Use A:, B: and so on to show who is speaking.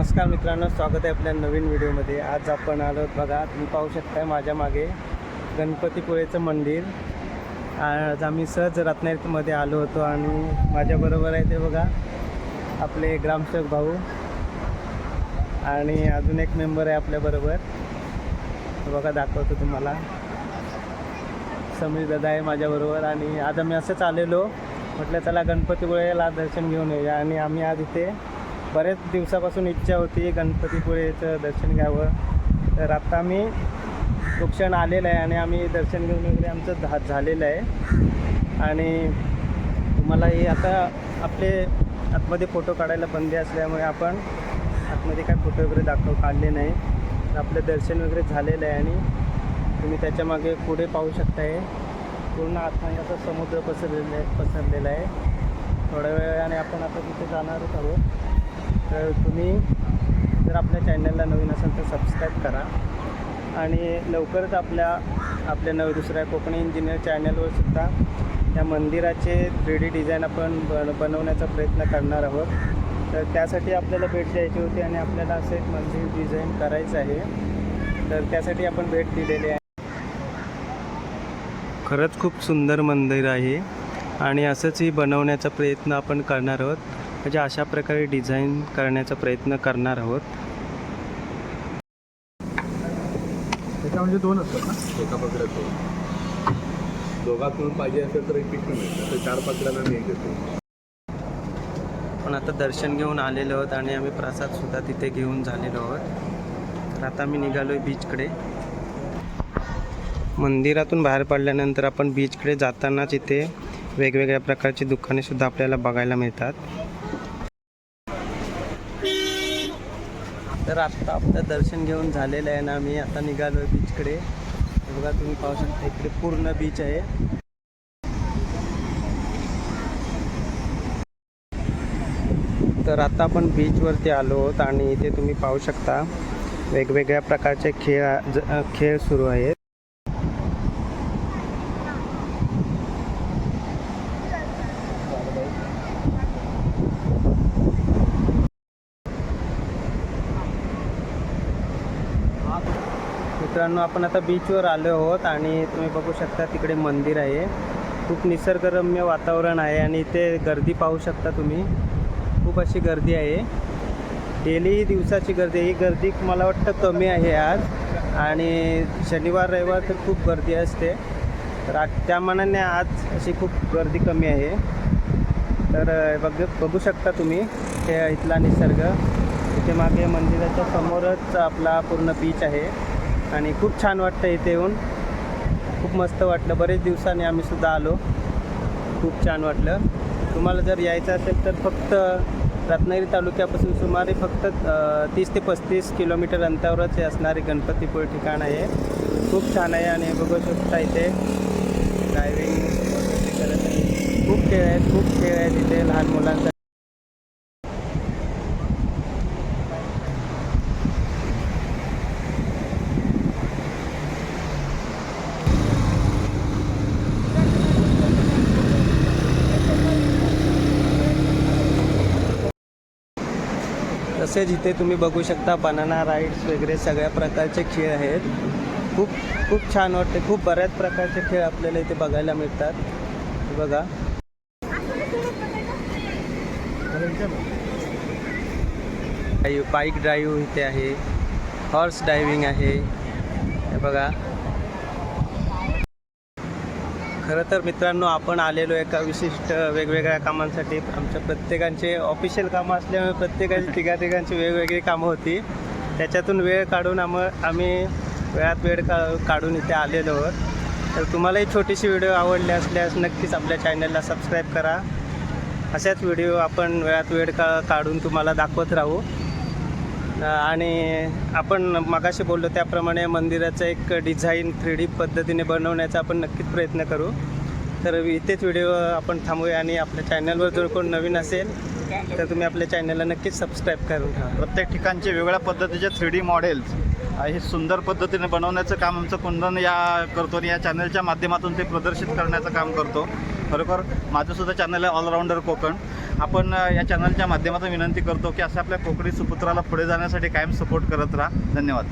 A: नमस्कार मित्रांनो स्वागत आहे आपल्या नवीन व्हिडिओमध्ये. आज आपण आलो आहोत बघा तुम्ही पाहू शकताय माझ्या मागे गणपतीपुळेचं मंदिर. आज आम्ही सहज रत्नागिरीमध्ये आलो होतो आणि माझ्याबरोबर आहे ते बघा आपले ग्रामसेवक भाऊ आणि अजून एक मेंबर आहे आपल्याबरोबर बघा दाखवतो तुम्हाला. समीर दादा आहे माझ्याबरोबर आणि आज आम्ही असंच आलेलो. म्हटलं चला गणपतीपुळेला दर्शन घेऊन येऊया आणि आम्ही आज इथे बरेच दिवसापासून इच्छा होती गणपतीपुळेचं दर्शन घ्यावं. तर आता आम्ही तो क्षण आलेला आहे आणि आम्ही दर्शन घेऊन वगैरे आमचं झा झालेलं आहे. आणि तुम्हाला हे आता आपले आतमध्ये फोटो काढायला बंदी असल्यामुळे आपण आतमध्ये काय फोटो वगैरे दाखव काढले नाही. तर आपलं दर्शन वगैरे झालेलं आहे आणि तुम्ही त्याच्यामागे पुढे पाहू शकताय. पूर्ण आतमध्ये असा समुद्र पसरलेला आहे पसरलेला आहे. थोड्या वेळाने आपण आता तिथे जाणारच आहोत. तर तुम्ही जर आपल्या चॅनलला नवीन असाल तर सबस्क्राईब करा. आणि लवकरच आपल्या आपल्या नव दुसऱ्या कोकणी इंजिनियर चॅनलवर सुद्धा त्या मंदिराचे थ्री डी डिझाईन आपण बन बनवण्याचा प्रयत्न करणार आहोत. तर त्यासाठी आपल्याला भेट द्यायची होती आणि आपल्याला असं एक मंदिर डिझाईन करायचं आहे. तर त्यासाठी आपण भेट दिलेली आहे. खरंच खूप सुंदर मंदिर आहे आणि असंच ही बनवण्याचा प्रयत्न आपण करणार आहोत. म्हणजे अशा प्रकारे डिझाईन करण्याचा प्रयत्न करणार आहोत.
B: त्याच्यामध्ये दोन असतात ना?
C: एका पकड्यात दोन. दोघात मिळून पाहिजे असेल तर एक पिशवी मिळतं तर चार पकड्याला मी एक देतो.
A: पण आता दर्शन घेऊन आलेलो आहोत आणि आम्ही प्रसादसुद्धा तिथे घेऊन झालेलो आहोत. तर आता आम्ही निघालो आहे बीचकडे मंदिरातून बाहेर पडल्यानंतर आपण बीचकडे जातानाच इथे वेगवेगळ्या प्रकारची दुकाने सुद्धा आपल्याला बघायला मिळतात. तर आत्ता आपलं दर्शन घेऊन झालेलं आहे ना आम्ही आता निघालो आहे बीचकडे बघा तुम्ही पाहू शकता इकडे पूर्ण बीच आहे. तर आता आपण बीचवरती आलो आहोत आणि इथे तुम्ही पाहू शकता वेगवेगळ्या प्रकारचे खेळ खेळ सुरू आहेत. मित्रांनो आपण आता बीचवर आलो आहोत आणि तुम्ही बघू शकता तिकडे मंदिर आहे. खूप निसर्गरम्य वातावरण आहे आणि इथे गर्दी पाहू शकता तुम्ही. खूप अशी गर्दी आहे. डेली दिवसाची गर्दी आहे. ही गर्दी मला वाटतं कमी आहे आज. आणि शनिवार रविवार तर खूप गर्दी असते. तर त्या मानाने आज अशी खूप गर्दी कमी आहे. तर बघ बघू शकता तुम्ही हे इथला निसर्ग. इथे मागे मंदिराच्या समोरच आपला पूर्ण बीच आहे. आणि खूप छान वाटतं इथे येऊन. खूप मस्त वाटलं. बरेच दिवसांनी आम्ही सुद्धा आलो. खूप छान वाटलं. तुम्हाला जर यायचं असेल तर फक्त रत्नागिरी तालुक्यापासून सुमारे फक्त तीस ते पस्तीस किलोमीटर अंतरावरच हे असणारे गणपतीपुळे ठिकाण आहे. खूप छान आहे आणि बघू शकता इथे ड्रायव्हिंग खूप खेळ आहेत खूप खेळ आहेत इथे लहान मुलांचा तसेच इथे तुम्ही बघू शकता बनाना राईड्स वगैरे सगळ्या प्रकारचे खेळ आहेत. खूप खूप छान वाटते. खूप बऱ्याच प्रकारचे खेळ आपल्याला इथे बघायला मिळतात. हे बघा. बाईक ड्राईव्ह इथे आहे. हॉर्स ड्रायव्हिंग आहे. हे बघा. खरं तर मित्रांनो आपण आलेलो एका विशिष्ट वेगवेगळ्या कामांसाठी. आमच्या प्रत्येकांचे ऑफिशियल कामं असल्यामुळे प्रत्येकाची तिघा तिघांची वेगवेगळी कामं होती. त्याच्यातून वेळ काढून आम आम्ही वेळात वेळ का काढून इथे आलेलो आहोत. तर तुम्हालाही छोटीशी व्हिडिओ आवडली असल्यास नक्कीच आपल्या चॅनलला सबस्क्राईब करा. अशाच व्हिडिओ आपण वेळात वेळ का काढून तुम्हाला दाखवत राहू. आणि आपण मगाशी बोललो त्याप्रमाणे मंदिराचं एक डिझाईन थ्री डी पद्धतीने बनवण्याचा आपण नक्कीच प्रयत्न करू. तर इथेच व्हिडिओ आपण थांबूया आणि आपल्या चॅनलवर जर कोण नवीन असेल तर तुम्ही आपल्या चॅनलला नक्कीच सबस्क्राईब करून ठेवा.
B: प्रत्येक ठिकाणचे वेगळ्या पद्धतीचे थ्री डी मॉडेल्स हे सुंदर पद्धतीने बनवण्याचं काम आमचं कुंदन या करतो आणि या चॅनलच्या माध्यमातून ते प्रदर्शित करण्याचं काम करतो. खरोखर माझं सुद्धा चॅनल आहे ऑलराऊंडर कोकण. आपण या चॅनलच्या माध्यमातून विनंती करतो की असं आपल्या कोकणी सुपुत्राला पुढे जाण्यासाठी कायम सपोर्ट करत राहा. धन्यवाद.